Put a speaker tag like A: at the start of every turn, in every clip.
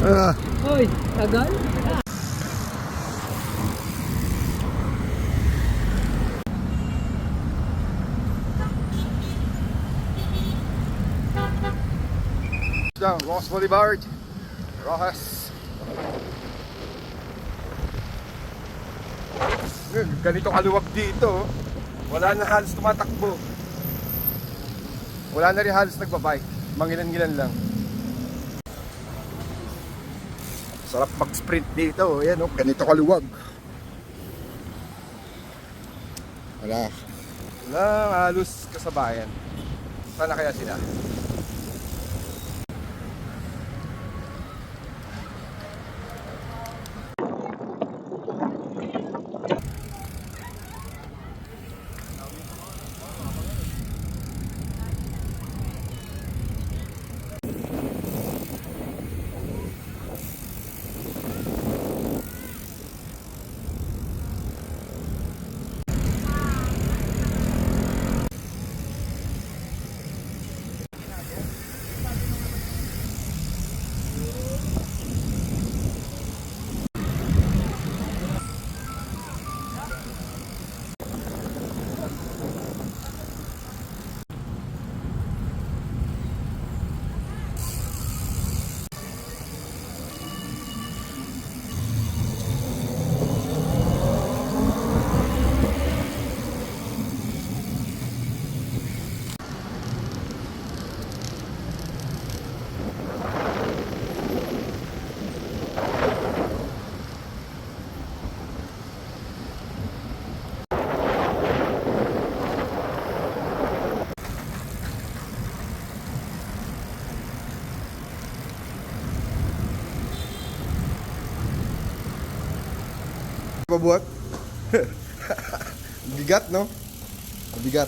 A: Tagal?
B: Down, Ross Boulevard, Rojas. Ganito kaluwag dito. oh. Wala na halos tumatakbo. Wala na rin halos nagbabike. Mangilan-ngilan lang. Sarap mag-sprint dito. oh. Ayan, oh, ganito kaluwag. Wala. Wala halos kasabayan. Sana kaya sila? Pabuhat? Bigat, no? Bigat.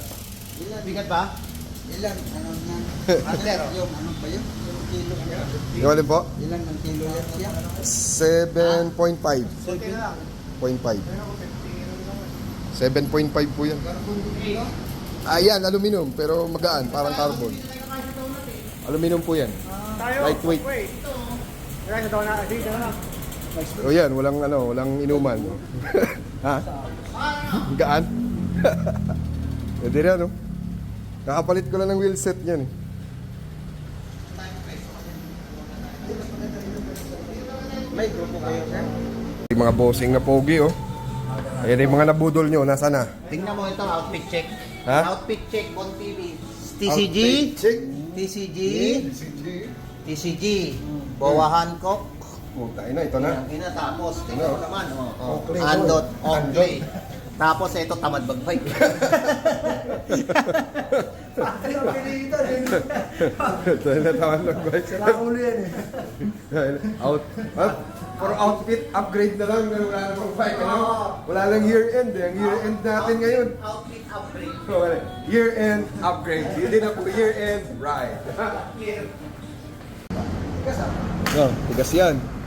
C: Ilan? Bigat ba? Ilan? Ano nga? Master, yung ano ba yun? Yung kilo.
B: Yung alin po?
C: Ilan ng kilo yan siya?
B: 7.5.
C: Sige lang.
B: 0.5. 7.5 po yan. Ayan, aluminum, pero magaan, parang carbon. Aluminum po yan. Lightweight. O yan, walang ano, walang inuman. ha? Gaan? Pwede rin, ano? Kakapalit ko lang ng wheel set yan eh.
C: May grupo kayo, sir?
B: Yung mga bossing na pogi, oh. Ayan yung mga nabudol nyo, nasa na?
C: Tingnan mo ito, outfit check.
B: Ha?
C: Outfit check on TV. TCG.
B: Check.
C: TCG. TCG. Bowa Hancock.
B: Puta, ina, ito na.
C: Ang ina tapos. Tingnan mo naman. Oh.
B: Oakley.
C: Andot. Oakley. Tapos ito tamad bagbay.
B: Ito na tawag ng bike. Out. Out. For outfit upgrade na lang, wala namang bike. Ano? Wala lang year end eh. Ang year end natin ngayon.
C: Outfit upgrade.
B: Wala. Year end upgrade. Hindi na po year end ride. No, tigas yan.
D: Taas yan.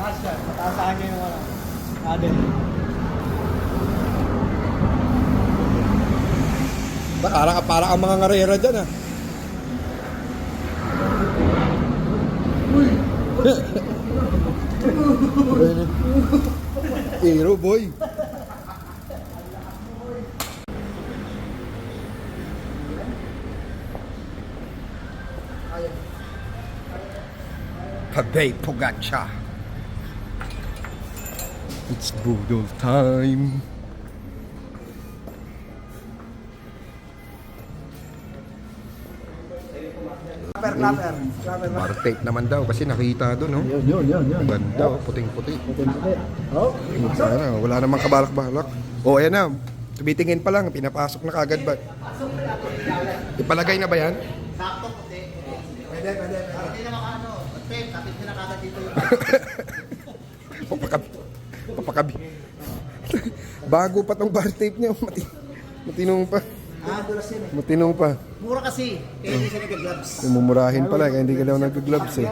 D: Mataas sa akin yung ano. Adel.
B: Para para ang mga ngarera dyan ah. Hero boy. Tadej Pogacar. It's Budol time.
D: Clapper, clapper. Clapper.
B: Naman daw kasi nakita doon, no?
D: Yun, yun, yun, yun.
B: Ganda, oh, puting-puti.
D: Puti-puti. Oh.
B: Sana, wala namang kabalak-balak. O, ayan na. Tumitingin pa lang, pinapasok na kagad ba? Ipalagay na ba yan?
C: Sakto puti.
D: Pwede, pwede, pwede.
C: Hindi naman ano. Tape, kapit nila kagad dito
B: Bago pa tong bar tape niya. Mati, matinong pa.
C: Ah, dulas yun eh.
B: Matinong pa.
C: Mura kasi. Kaya hindi siya nag-gloves.
B: Mumurahin pala, kaya hindi ka daw nag-gloves eh.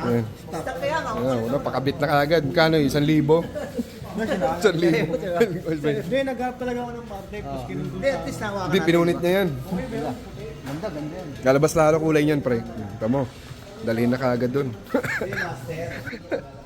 B: Ayan.
C: Stop kaya nga.
B: Ayan, wala, pakabit na kagad. Kano, isang libo? Isang libo.
D: Hindi, nag-up talaga ako ng parte. Tapos kinundun
C: Hindi, at least nahawakan
B: Hindi, pinunit niya yan.
C: Ganda, ganda yan.
B: Lalabas lalo kulay niyan, pre. Tamo. Dalhin na kagad dun.
C: Master.